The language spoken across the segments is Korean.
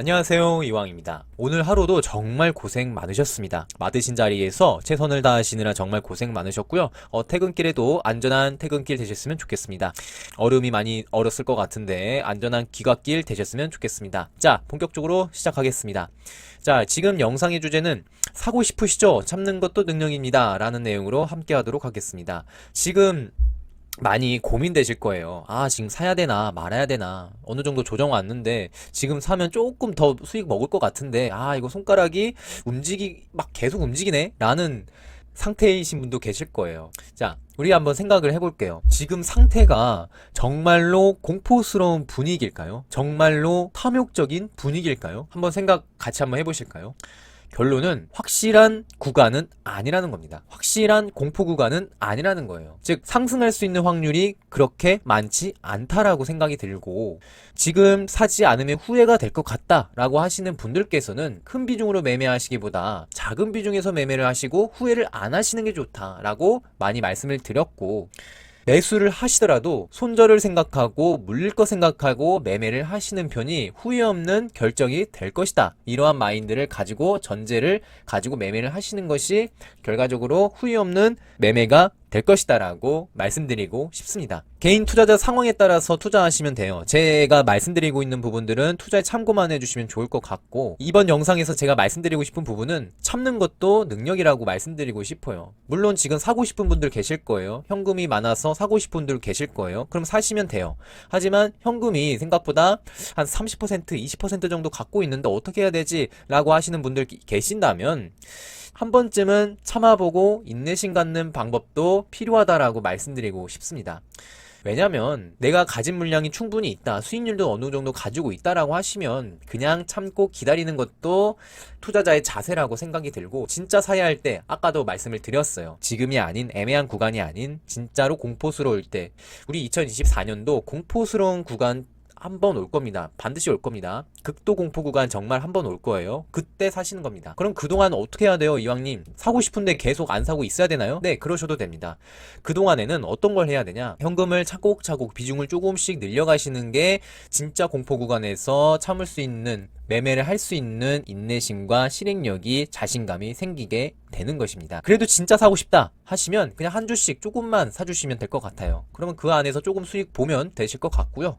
안녕하세요 이왕입니다. 오늘 하루도 정말 고생 많으셨습니다. 맡으신 자리에서 최선을 다하시느라 정말 고생 많으셨고요. 어, 퇴근길에도 안전한 퇴근길 되셨으면 좋겠습니다. 얼음이 많이 얼었을 것 같은데 안전한 귀갓길 되셨으면 좋겠습니다. 자 본격적으로 시작하겠습니다. 자 지금 영상의 주제는 사고 싶으시죠? 참는 것도 능력입니다. 라는 내용으로 함께 하도록 하겠습니다. 지금 많이 고민되실 거예요. 아, 지금 사야 되나, 말아야 되나, 어느 정도 조정 왔는데, 지금 사면 조금 더 수익 먹을 것 같은데, 아, 이거 손가락이 움직이, 막 계속 움직이네? 라는 상태이신 분도 계실 거예요. 자, 우리 한번 생각을 해볼게요. 지금 상태가 정말로 공포스러운 분위기일까요? 정말로 탐욕적인 분위기일까요? 한번 생각 같이 한번 해보실까요? 결론은 확실한 구간은 아니라는 겁니다. 확실한 공포 구간은 아니라는 거예요. 즉, 상승할 수 있는 확률이 그렇게 많지 않다라고 생각이 들고, 지금 사지 않으면 후회가 될 것 같다라고 하시는 분들께서는 큰 비중으로 매매하시기보다 작은 비중에서 매매를 하시고 후회를 안 하시는 게 좋다라고 많이 말씀을 드렸고, 매수를 하시더라도 손절을 생각하고 물릴 거 생각하고 매매를 하시는 편이 후회 없는 결정이 될 것이다. 이러한 마인드를 가지고 전제를 가지고 매매를 하시는 것이 결과적으로 후회 없는 매매가 될 것이다라고 말씀드리고 싶습니다. 개인 투자자 상황에 따라서 투자하시면 돼요. 제가 말씀드리고 있는 부분들은 투자에 참고만 해주시면 좋을 것 같고 이번 영상에서 제가 말씀드리고 싶은 부분은 참는 것도 능력이라고 말씀드리고 싶어요. 물론 지금 사고 싶은 분들 계실 거예요. 현금이 많아서 사고 싶은 분들 계실 거예요. 그럼 사시면 돼요. 하지만 현금이 생각보다 한 30% 20% 정도 갖고 있는데 어떻게 해야 되지? 라고 하시는 분들 계신다면 한 번쯤은 참아보고 인내심 갖는 방법도 필요하다라고 말씀드리고 싶습니다. 왜냐면 내가 가진 물량이 충분히 있다. 수익률도 어느 정도 가지고 있다라고 하시면 그냥 참고 기다리는 것도 투자자의 자세라고 생각이 들고 진짜 사야 할 때 아까도 말씀을 드렸어요. 지금이 아닌 애매한 구간이 아닌 진짜로 공포스러울 때 우리 2024년도 공포스러운 구간 한 번 올 겁니다. 반드시 올 겁니다. 극도 공포 구간 정말 한 번 올 거예요. 그때 사시는 겁니다. 그럼 그동안 어떻게 해야 돼요, 이왕님? 사고 싶은데 계속 안 사고 있어야 되나요? 네, 그러셔도 됩니다. 그동안에는 어떤 걸 해야 되냐? 현금을 차곡차곡 비중을 조금씩 늘려가시는 게 진짜 공포 구간에서 참을 수 있는 매매를 할 수 있는 인내심과 실행력이 자신감이 생기게 되는 것입니다. 그래도 진짜 사고 싶다 하시면 그냥 한 주씩 조금만 사주시면 될 것 같아요. 그러면 그 안에서 조금 수익 보면 되실 것 같고요.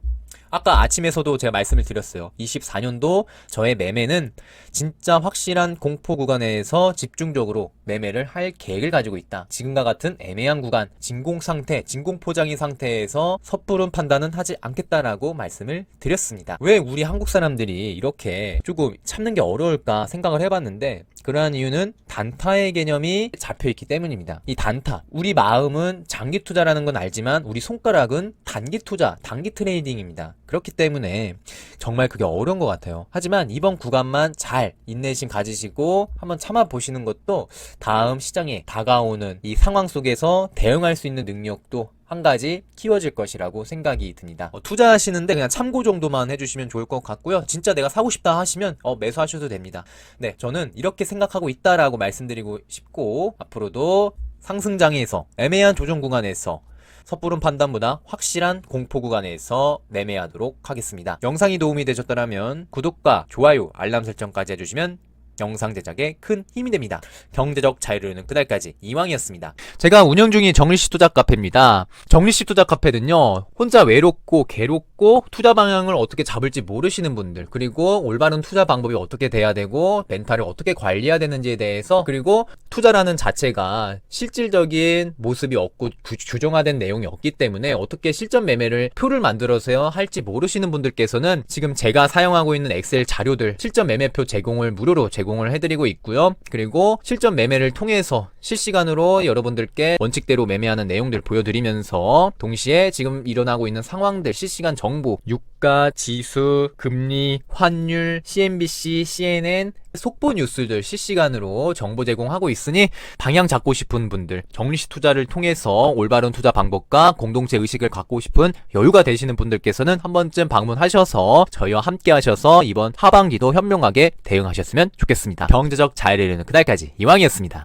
아까 아침에서도 제가 말씀을 드렸어요. 24년도 저의 매매는 진짜 확실한 공포 구간에서 집중적으로 매매를 할 계획을 가지고 있다. 지금과 같은 애매한 구간, 진공 상태, 진공 포장인 상태에서 섣부른 판단은 하지 않겠다라고 말씀을 드렸습니다. 왜 우리 한국 사람들이 이렇게 조금 참는 게 어려울까 생각을 해봤는데 그러한 이유는 단타의 개념이 잡혀 있기 때문입니다. 이 단타. 우리 마음은 장기 투자라는 건 알지만 우리 손가락은 단기 투자, 단기 트레이딩입니다. 그렇기 때문에 정말 그게 어려운 것 같아요. 하지만 이번 구간만 잘 인내심 가지시고 한번 참아 보시는 것도 다음 시장에 다가오는 이 상황 속에서 대응할 수 있는 능력도 한 가지 키워질 것이라고 생각이 듭니다. 어, 투자하시는데 그냥 참고 정도만 해주시면 좋을 것 같고요. 진짜 내가 사고 싶다 하시면 어, 매수하셔도 됩니다. 네, 저는 이렇게 생각하고 있다라고 말씀드리고 싶고 앞으로도 상승장에서 애매한 조정 구간에서 섣부른 판단보다 확실한 공포 구간에서 매매하도록 하겠습니다. 영상이 도움이 되셨더라면 구독과 좋아요, 알람 설정까지 해주시면 영상 제작에 큰 힘이 됩니다. 경제적 자유를 이루는 그날까지 이왕이었습니다. 제가 운영 중인 정리시 투자 카페입니다. 정리시 투자 카페는요, 혼자 외롭고 괴롭고 투자 방향을 어떻게 잡을지 모르시는 분들, 그리고 올바른 투자 방법이 어떻게 돼야 되고, 멘탈을 어떻게 관리해야 되는지에 대해서, 그리고 투자라는 자체가 실질적인 모습이 없고 구- 규정화된 내용이 없기 때문에 어떻게 실전 매매를 표를 만들어서 할지 모르시는 분들께서는 지금 제가 사용하고 있는 엑셀 자료들 실전 매매표 제공을 무료로 제공 을 해드리고 있고요. 그리고 실전 매매를 통해서 실시간으로 여러분들께 원칙대로 매매하는 내용들 보여드리면서 동시에 지금 일어나고 있는 상황들 실시간 정보, 유가, 지수, 금리, 환율, CNBC, CNN 속보 뉴스들 실시간으로 정보 제공하고 있으니 방향 잡고 싶은 분들, 정리시 투자를 통해서 올바른 투자 방법과 공동체 의식을 갖고 싶은 여유가 되시는 분들께서는 한 번쯤 방문하셔서 저희와 함께 하셔서 이번 하반기도 현명하게 대응하셨으면 좋겠습니다. 경제적 자유를 이루는 그날까지 이왕이었습니다.